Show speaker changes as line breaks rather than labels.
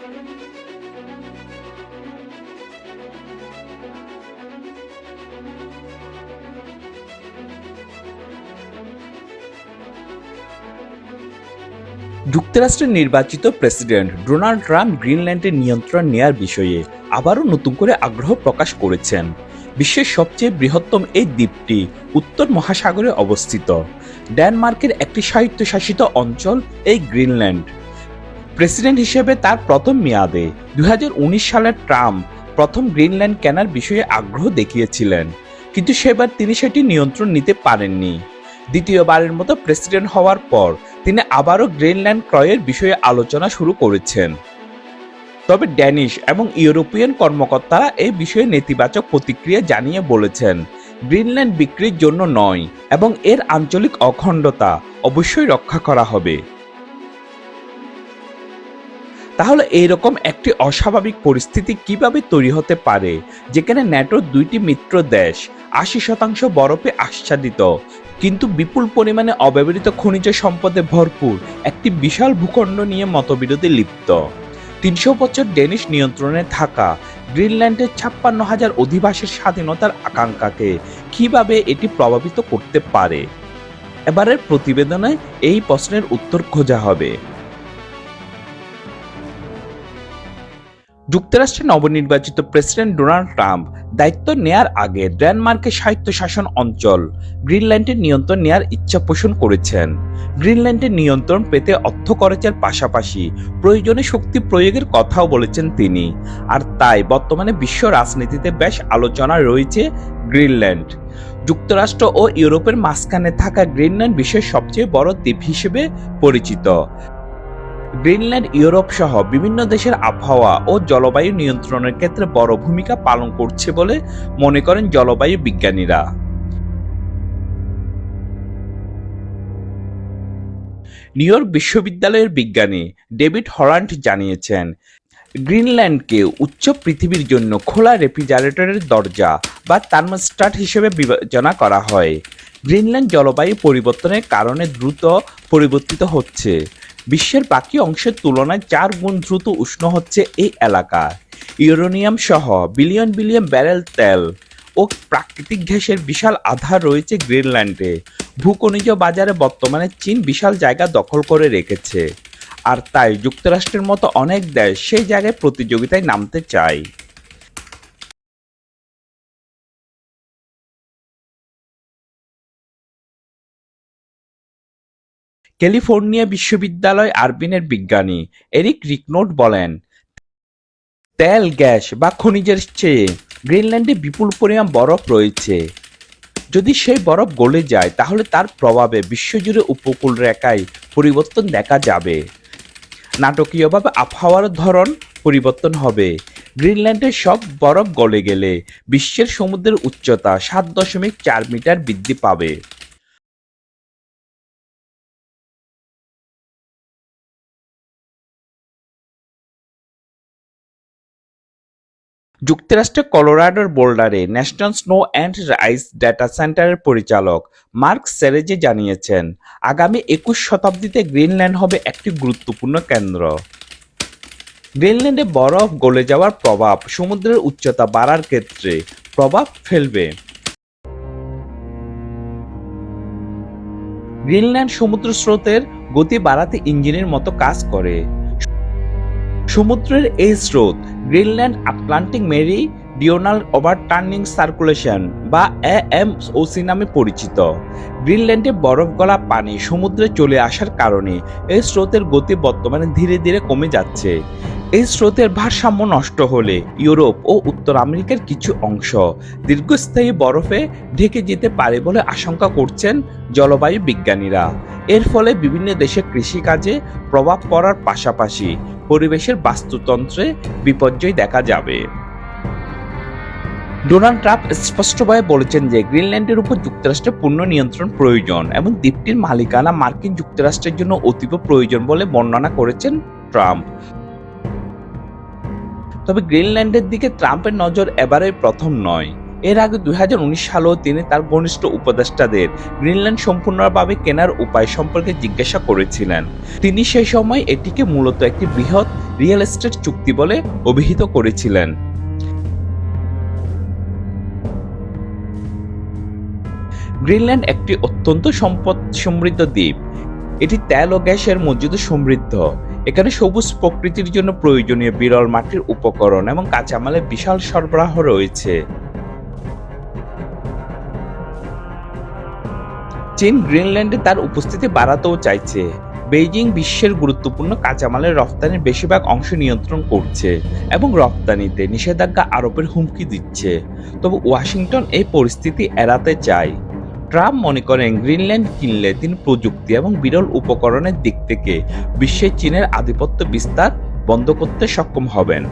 যুক্তরাষ্ট্রের নির্বাচিত president Donald Trump গ্রিনল্যান্ডের নিয়ন্ত্রণ নেয়ার বিষয়ে আবারও নতুন করে আগ্রহ প্রকাশ করেছেন। বিশ্বের সবচেয়ে বৃহত্তম এই দ্বীপটি উত্তর মহাসাগরে অবস্থিত। ডেনমার্কের একটি স্বায়ত্তশাসিত অঞ্চল এই গ্রিনল্যান্ড। প্রেসিডেন্ট হিসেবে তার প্রথম মেয়াদে দু হাজার উনিশ সালে ট্রাম্প প্রথম গ্রিনল্যান্ড কেনার বিষয়ে আগ্রহ দেখিয়েছিলেন। কিন্তু সেবার তিনি সেটি নিয়ন্ত্রণ নিতে পারেননি। দ্বিতীয়বারের মতো প্রেসিডেন্ট হওয়ার পর তিনি আবারও গ্রিনল্যান্ড ক্রয়ের বিষয়ে আলোচনা শুরু করেছেন। তবে ড্যানিশ এবং ইউরোপিয়ান কর্মকর্তারা এই বিষয়ে নেতিবাচক প্রতিক্রিয়া জানিয়ে বলেছেন, গ্রিনল্যান্ড বিক্রির জন্য নয় এবং এর আঞ্চলিক অখণ্ডতা অবশ্যই রক্ষা করা হবে। তাহলে এইরকম একটি অস্বাভাবিক পরিস্থিতি কীভাবে তৈরি হতে পারে? যেখানে ন্যাটোর দুইটি মিত্র দেশ, আশি শতাংশ বরফে আচ্ছাদিত, কিন্তু বিপুল পরিমাণে অব্যবহৃত খনিজ সম্পদে ভরপুর একটি বিশাল ভূখণ্ড নিয়ে মতবিরোধে লিপ্ত। তিনশো বছর ডেনিশ নিয়ন্ত্রণে থাকা গ্রিনল্যান্ডের ছাপ্পান্ন হাজার অধিবাসীর স্বাধীনতার আকাঙ্ক্ষাকে কীভাবে এটি প্রভাবিত করতে পারে? এবারের প্রতিবেদনে এই প্রশ্নের উত্তর খোঁজা হবে। যুক্তরাষ্ট্রের নবনির্বাচিত প্রেসিডেন্ট ডোনাল্ড ট্রাম্প দায়িত্ব নেয়ার আগে ডেনমার্কের স্বায়ত্তশাসন অঞ্চল গ্রিনল্যান্ডের নিয়ন্ত্রণ নেয়ার ইচ্ছা পোষণ করেছেন। গ্রিনল্যান্ডের নিয়ন্ত্রণ পেতে অর্থ খরচের পাশাপাশি প্রয়োজনে শক্তি প্রয়োগের কথাও বলেছেন তিনি। আর তাই বর্তমানে বিশ্ব রাজনীতিতে বেশ আলোচনা রয়েছে গ্রিনল্যান্ড। যুক্তরাষ্ট্র ও ইউরোপের মাঝখানে থাকা গ্রিনল্যান্ড বিশ্বের সবচেয়ে বড় দ্বীপ হিসেবে পরিচিত। গ্রিনল্যান্ড, ইউরোপ সহ বিভিন্ন দেশের আবহাওয়া ও জলবায়ু নিয়ন্ত্রণের ক্ষেত্রে বড় ভূমিকা পালন করছে বলে মনে করেন জলবায়ু বিজ্ঞানীরা। নিউ ইয়র্ক বিশ্ববিদ্যালয়ের বিজ্ঞানী ডেভিড হরান্ট জানিয়েছেন, গ্রিনল্যান্ডকে উচ্চ পৃথিবীর জন্য খোলা রেফ্রিজারেটরের দরজা বা থার্মোস্ট্যাট হিসেবে বিবেচনা করা হয়। গ্রিনল্যান্ড জলবায়ু পরিবর্তনের কারণে দ্রুত পরিবর্তিত হচ্ছে। বিশ্বের বাকি অংশের তুলনায় চার গুণ দ্রুত উষ্ণ হচ্ছে এই এলাকা। ইউরেনিয়াম সহ বিলিয়ন বিলিয়ন ব্যারেল তেল ও প্রাকৃতিক গ্যাসের বিশাল আধার রয়েছে গ্রিনল্যান্ডে। ভূখনিজ বাজারে বর্তমানে চীন বিশাল জায়গা দখল করে রেখেছে। আর তাই যুক্তরাষ্ট্রের মতো অনেক দেশ সেই জায়গায় প্রতিযোগিতায় নামতে চায়। ক্যালিফোর্নিয়া বিশ্ববিদ্যালয় আরবিনের বিজ্ঞানী এরিক রিকনোট বলেন, তেল, গ্যাস বা খনিজের চেয়ে গ্রিনল্যান্ডে বিপুল পরিমাণ বরফ রয়েছে। যদি সেই বরফ গলে যায়, তাহলে তার প্রভাবে বিশ্বজুড়ে উপকূল রেখায় পরিবর্তন দেখা যাবে। নাটকীয়ভাবে আবহাওয়ার ধরন পরিবর্তন হবে। গ্রিনল্যান্ডের সব বরফ গলে গেলে বিশ্বের সমুদ্রের উচ্চতা সাত দশমিক চার মিটার বৃদ্ধি পাবে। যুক্তরাষ্ট্রের কলোরাডোর বোল্ডারে national snow and ice data সেন্টারের পরিচালক মার্ক সেরেজে জানিয়েছেন, আগামী একুশ শতাব্দীতে গ্রিনল্যান্ড হবে একটি গুরুত্বপূর্ণ কেন্দ্র। গ্রিনল্যান্ডে বরফ গলে যাওয়ার প্রভাব সমুদ্রের উচ্চতা বাড়ার ক্ষেত্রে প্রভাব ফেলবে। গ্রিনল্যান্ড সমুদ্র স্রোতের গতি বাড়াতে ইঞ্জিনের মতো কাজ করে। সমুদ্রের এই স্রোত, Greenland Atlantic meridional overturning circulation বা এ এম ওসি নামে পরিচিত। গ্রিনল্যান্ডে বরফ গলা পানি সমুদ্রে চলে আসার কারণে এই স্রোতের গতি বর্তমানে ধীরে ধীরে কমে যাচ্ছে। এই স্রোতের ভারসাম্য নষ্ট হলে ইউরোপ ও উত্তর আমেরিকার কিছু অংশ দীর্ঘস্থায়ী বরফে ঢেকে যেতে পারে বলে আশঙ্কা করছেন জলবায়ু বিজ্ঞানীরা। এর ফলে বিভিন্ন দেশে কৃষিকাজে প্রভাব পড়ার পাশাপাশি পরিবেশের বাস্তুতন্ত্রে বিপর্যয় দেখা যাবে। ডোনাল্ড ট্রাম্প স্পষ্টভাবে বলেছেন যে গ্রিনল্যান্ডের উপর যুক্তরাষ্ট্রের পূর্ণ নিয়ন্ত্রণ প্রয়োজন এবং দ্বীপটির মালিকানা মার্কিন যুক্তরাষ্ট্রের জন্য অতীব প্রয়োজন বলে বর্ণনা করেছেন ট্রাম্প। তবে গ্রিনল্যান্ডের দিকে ট্রাম্পের নজর এবারে প্রথম নয়। এর আগে দুই সালেও তিনি তার ঘনিষ্ঠ উপদেষ্টাদের গ্রিনল্যান্ড সম্পূর্ণভাবে কেনার উপায় সম্পর্কে জিজ্ঞাসা করেছিলেন। তিনি সেই সময় এটিকে মূলত একটি বৃহৎ রিয়েল এস্টেট চুক্তি বলে অভিহিত করেছিলেন। গ্রিনল্যান্ড একটি অত্যন্ত সম্পদ সমৃদ্ধ দ্বীপ। এটি তেল ও গ্যাসের মজুদে সমৃদ্ধ। এখানে সবুজ প্রকৃতির জন্য প্রয়োজনীয় বিরল মাটির উপকরণ এবং কাঁচামালের বিশাল সরবরাহ রয়েছে। চীন গ্রিনল্যান্ডে তার উপস্থিতি বাড়াতেও চাইছে। বেইজিং বিশ্বের গুরুত্বপূর্ণ কাঁচামালের রফতানির বেশিরভাগ অংশ নিয়ন্ত্রণ করছে এবং রপ্তানিতে নিষেধাজ্ঞা আরোপের হুমকি দিচ্ছে। তবে ওয়াশিংটন এই পরিস্থিতি এড়াতে চায়। ট্রাম্প মনে করেন গ্রিনল্যান্ড কিনলে তিনি প্রযুক্তি এবং বিরল উপকরণের দিক থেকে বিশ্বে চীনের আধিপত্য বিস্তার বন্ধ করতে সক্ষম হবেন।